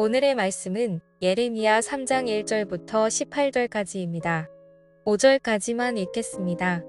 오늘의 말씀은 예레미야 3장 1절부터 18절까지입니다. 5절까지만 읽겠습니다.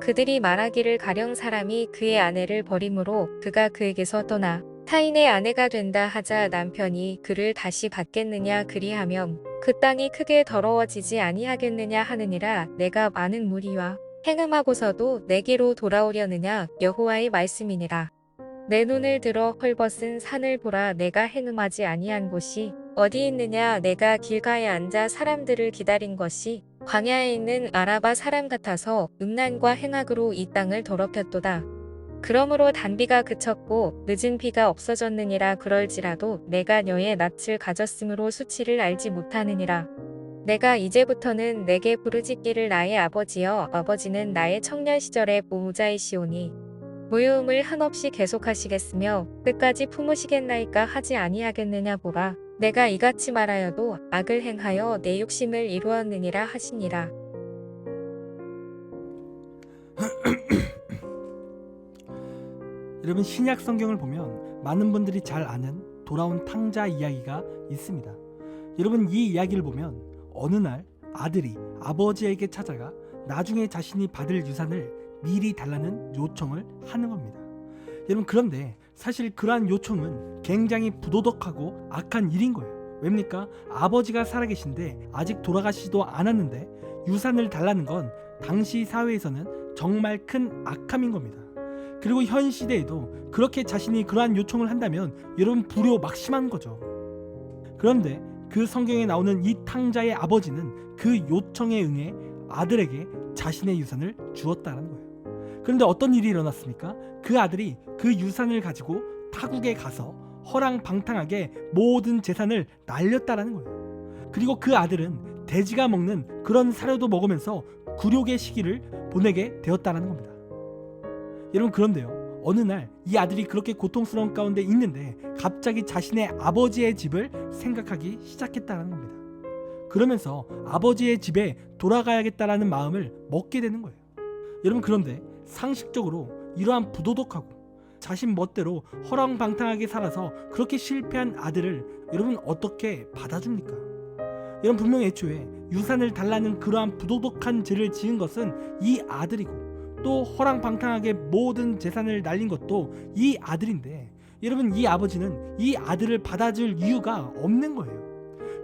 그들이 말하기를 가령 사람이 그의 아내를 버림으로 그가 그에게서 떠나 타인의 아내가 된다 하자 남편이 그를 다시 받겠느냐 그리하면 그 땅이 크게 더러워지지 아니하겠느냐 하느니라 내가 많은 무리와 행음하고서도 내게로 돌아오려느냐 여호와의 말씀이니라. 내 눈을 들어 헐벗은 산을 보라 내가 행음하지 아니한 곳이 어디 있느냐 내가 길가에 앉아 사람들을 기다린 것이 광야에 있는 아라바 사람 같아서 음란과 행악으로 이 땅을 더럽혔도다. 그러므로 단비가 그쳤고 늦은 비가 없어졌느니라 그럴지라도 내가 너의 낯을 가졌으므로 수치를 알지 못하느니라. 내가 이제부터는 내게 부르짖기를 나의 아버지여 아버지는 나의 청년 시절의 보호자이시오니 무유음을 한없이 계속하시겠으며 끝까지 품으시겠나이까 하지 아니하겠느냐 보라. 내가 이같이 말하여도 악을 행하여 내 욕심을 이루었느니라 하시니라. 여러분 신약 성경을 보면 많은 분들이 잘 아는 돌아온 탕자 이야기가 있습니다. 여러분 이 이야기를 보면 어느 날 아들이 아버지에게 찾아가 나중에 자신이 받을 유산을 미리 달라는 요청을 하는 겁니다. 여러분 그런데 사실 그러한 요청은 굉장히 부도덕하고 악한 일인 거예요. 왜입니까? 아버지가 살아계신데 아직 돌아가시지도 않았는데 유산을 달라는 건 당시 사회에서는 정말 큰 악함인 겁니다. 그리고 현 시대에도 그렇게 자신이 그러한 요청을 한다면 여러분 불효 막심한 거죠. 그런데 그 성경에 나오는 이 탕자의 아버지는 그 요청에 응해 아들에게 자신의 유산을 주었다는 거예요. 그런데 어떤 일이 일어났습니까? 그 아들이 그 유산을 가지고 타국에 가서 허랑방탕하게 모든 재산을 날렸다라는 거예요. 그리고 그 아들은 돼지가 먹는 그런 사료도 먹으면서 굴욕의 시기를 보내게 되었다는 겁니다. 여러분 그런데요. 어느 날 이 아들이 그렇게 고통스러운 가운데 있는데 갑자기 자신의 아버지의 집을 생각하기 시작했다는 겁니다. 그러면서 아버지의 집에 돌아가야겠다라는 마음을 먹게 되는 거예요. 여러분 그런데 상식적으로 이러한 부도덕하고 자신 멋대로 허랑방탕하게 살아서 그렇게 실패한 아들을 여러분 어떻게 받아줍니까? 여러분 분명 애초에 유산을 달라는 그러한 부도덕한 죄를 지은 것은 이 아들이고 또 허랑방탕하게 모든 재산을 날린 것도 이 아들인데 여러분 이 아버지는 이 아들을 받아줄 이유가 없는 거예요.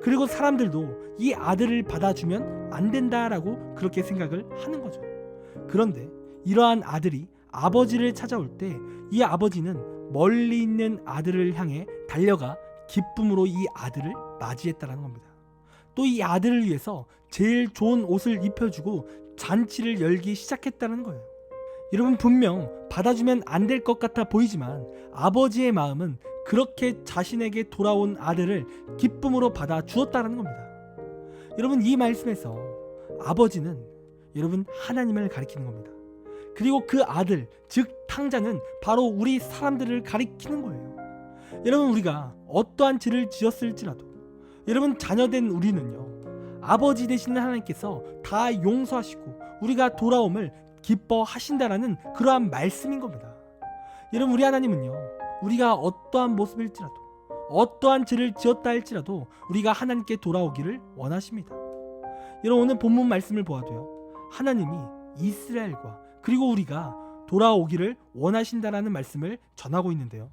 그리고 사람들도 이 아들을 받아주면 안 된다라고 그렇게 생각을 하는 거죠. 그런데 이러한 아들이 아버지를 찾아올 때 이 아버지는 멀리 있는 아들을 향해 달려가 기쁨으로 이 아들을 맞이했다라는 겁니다. 또 이 아들을 위해서 제일 좋은 옷을 입혀주고 잔치를 열기 시작했다는 거예요. 여러분 분명 받아주면 안 될 것 같아 보이지만 아버지의 마음은 그렇게 자신에게 돌아온 아들을 기쁨으로 받아 주었다는 겁니다. 여러분 이 말씀에서 아버지는 여러분 하나님을 가리키는 겁니다. 그리고 그 아들 즉 탕자는 바로 우리 사람들을 가리키는 거예요. 여러분 우리가 어떠한 죄를 지었을지라도 여러분 자녀된 우리는요 아버지 되시는 하나님께서 다 용서하시고 우리가 돌아옴을 기뻐하신다라는 그러한 말씀인 겁니다. 여러분 우리 하나님은요 우리가 어떠한 모습일지라도 어떠한 죄를 지었다 할지라도 우리가 하나님께 돌아오기를 원하십니다. 여러분 오늘 본문 말씀을 보아도요 하나님이 이스라엘과 그리고 우리가 돌아오기를 원하신다라는 말씀을 전하고 있는데요.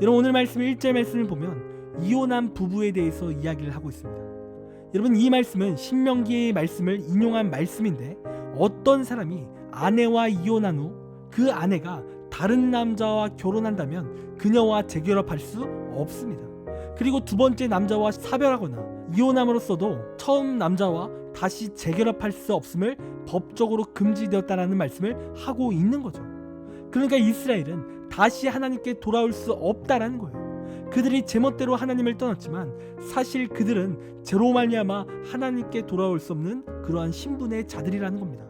여러분 오늘 말씀 1절 말씀을 보면 이혼한 부부에 대해서 이야기를 하고 있습니다. 여러분 이 말씀은 신명기의 말씀을 인용한 말씀인데 어떤 사람이 아내와 이혼한 후 그 아내가 다른 남자와 결혼한다면 그녀와 재결합할 수 없습니다. 그리고 두 번째 남자와 사별하거나 이혼함으로써도 처음 남자와 다시 재결합할 수 없음을 법적으로 금지되었다라는 말씀을 하고 있는 거죠. 그러니까 이스라엘은 다시 하나님께 돌아올 수 없다라는 거예요. 그들이 제멋대로 하나님을 떠났지만 사실 그들은 제로 말미암아 하나님께 돌아올 수 없는 그러한 신분의 자들이라는 겁니다.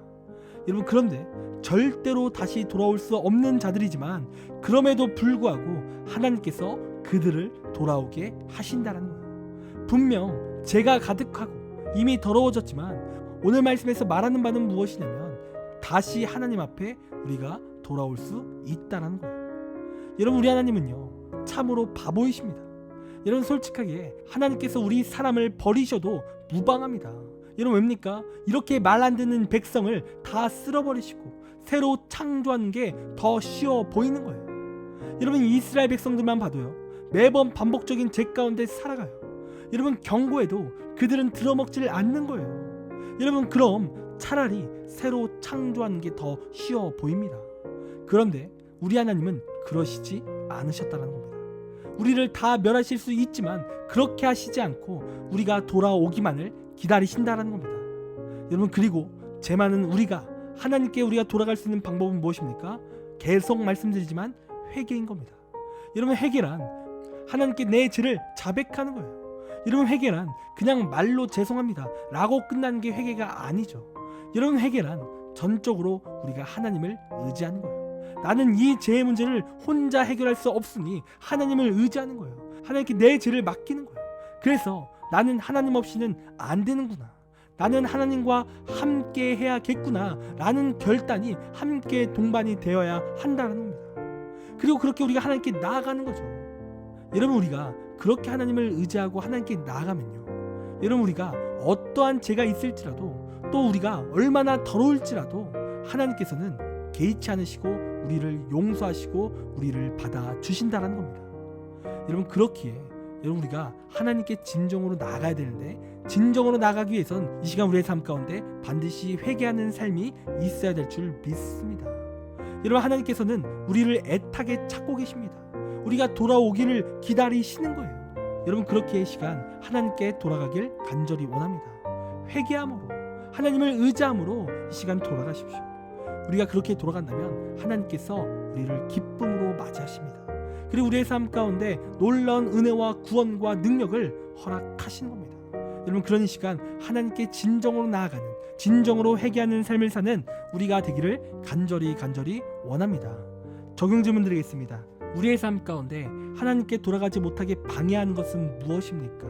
여러분 그런데 절대로 다시 돌아올 수 없는 자들이지만 그럼에도 불구하고 하나님께서 그들을 돌아오게 하신다는 거예요. 분명 죄가 가득하고 이미 더러워졌지만 오늘 말씀에서 말하는 바는 무엇이냐면 다시 하나님 앞에 우리가 돌아올 수 있다라는 거예요. 여러분 우리 하나님은요 참으로 바보이십니다. 여러분 솔직하게 하나님께서 우리 사람을 버리셔도 무방합니다. 여러분 왜입니까? 이렇게 말 안 듣는 백성을 다 쓸어버리시고 새로 창조하는 게 더 쉬워 보이는 거예요. 여러분 이스라엘 백성들만 봐도요. 매번 반복적인 죄 가운데 살아가요. 여러분 경고해도 그들은 들어먹질 않는 거예요. 여러분 그럼 차라리 새로 창조하는 게 더 쉬워 보입니다. 그런데 우리 하나님은 그러시지 않으셨다는 겁니다. 우리를 다 멸하실 수 있지만 그렇게 하시지 않고 우리가 돌아오기만을 기다리신다는 겁니다. 여러분 그리고 제 말은 우리가 하나님께 우리가 돌아갈 수 있는 방법은 무엇입니까? 계속 말씀드리지만 회개인 겁니다. 여러분 회개란 하나님께 내 죄를 자백하는 거예요. 여러분 회개란 그냥 말로 죄송합니다 라고 끝나는 게 회개가 아니죠. 여러분 회개란 전적으로 우리가 하나님을 의지하는 거예요. 나는 이 죄의 문제를 혼자 해결할 수 없으니 하나님을 의지하는 거예요. 하나님께 내 죄를 맡기는 거예요. 그래서 나는 하나님 없이는 안 되는구나. 나는 하나님과 함께 해야겠구나. 라는 결단이 함께 동반이 되어야 한다는 겁니다. 그리고 그렇게 우리가 하나님께 나아가는 거죠. 여러분 우리가 그렇게 하나님을 의지하고 하나님께 나아가면요. 여러분 우리가 어떠한 죄가 있을지라도 또 우리가 얼마나 더러울지라도 하나님께서는 개의치 않으시고 우리를 용서하시고 우리를 받아 주신다라는 겁니다. 여러분 그렇기에 여러분 우리가 하나님께 진정으로 나아가야 되는데 진정으로 나아가기 위해선 이 시간 우리의 삶 가운데 반드시 회개하는 삶이 있어야 될 줄 믿습니다. 여러분 하나님께서는 우리를 애타게 찾고 계십니다. 우리가 돌아오기를 기다리시는 거예요. 여러분 그렇게 이 시간 하나님께 돌아가길 간절히 원합니다. 회개함으로 하나님을 의지함으로 이 시간 돌아가십시오. 우리가 그렇게 돌아간다면 하나님께서 우리를 기쁨으로 맞이하십니다. 그리고 우리의 삶 가운데 놀라운 은혜와 구원과 능력을 허락하시는 겁니다. 여러분 그런 이 시간 하나님께 진정으로 나아가는 진정으로 회개하는 삶을 사는 우리가 되기를 간절히 간절히 원합니다. 적용 질문 드리겠습니다. 우리의 삶 가운데 하나님께 돌아가지 못하게 방해하는 것은 무엇입니까?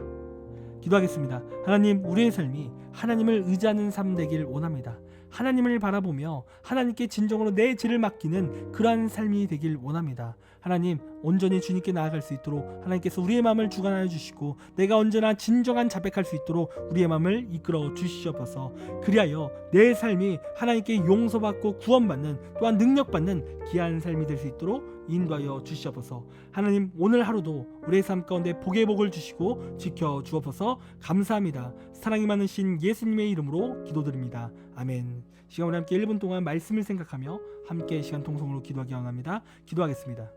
기도하겠습니다. 하나님, 우리의 삶이 하나님을 의지하는 삶 되길 원합니다. 하나님을 바라보며 하나님께 진정으로 내 죄를 맡기는 그러한 삶이 되길 원합니다. 하나님, 온전히 주님께 나아갈 수 있도록 하나님께서 우리의 마음을 주관하여 주시고 내가 언제나 진정한 자백할 수 있도록 우리의 마음을 이끌어 주시옵소서. 그리하여 내 삶이 하나님께 용서받고 구원받는 또한 능력받는 귀한 삶이 될 수 있도록 인도하여 주시옵소서. 하나님, 오늘 하루도 우리의 삶 가운데 복의 복을 주시고 지켜 주옵소서. 감사합니다. 사랑이 많으신 예수님의 이름으로 기도드립니다. 아멘. 시간 우리 함께 1분 동안 말씀을 생각하며 함께 시간 통성으로 기도하기 원합니다. 기도하겠습니다.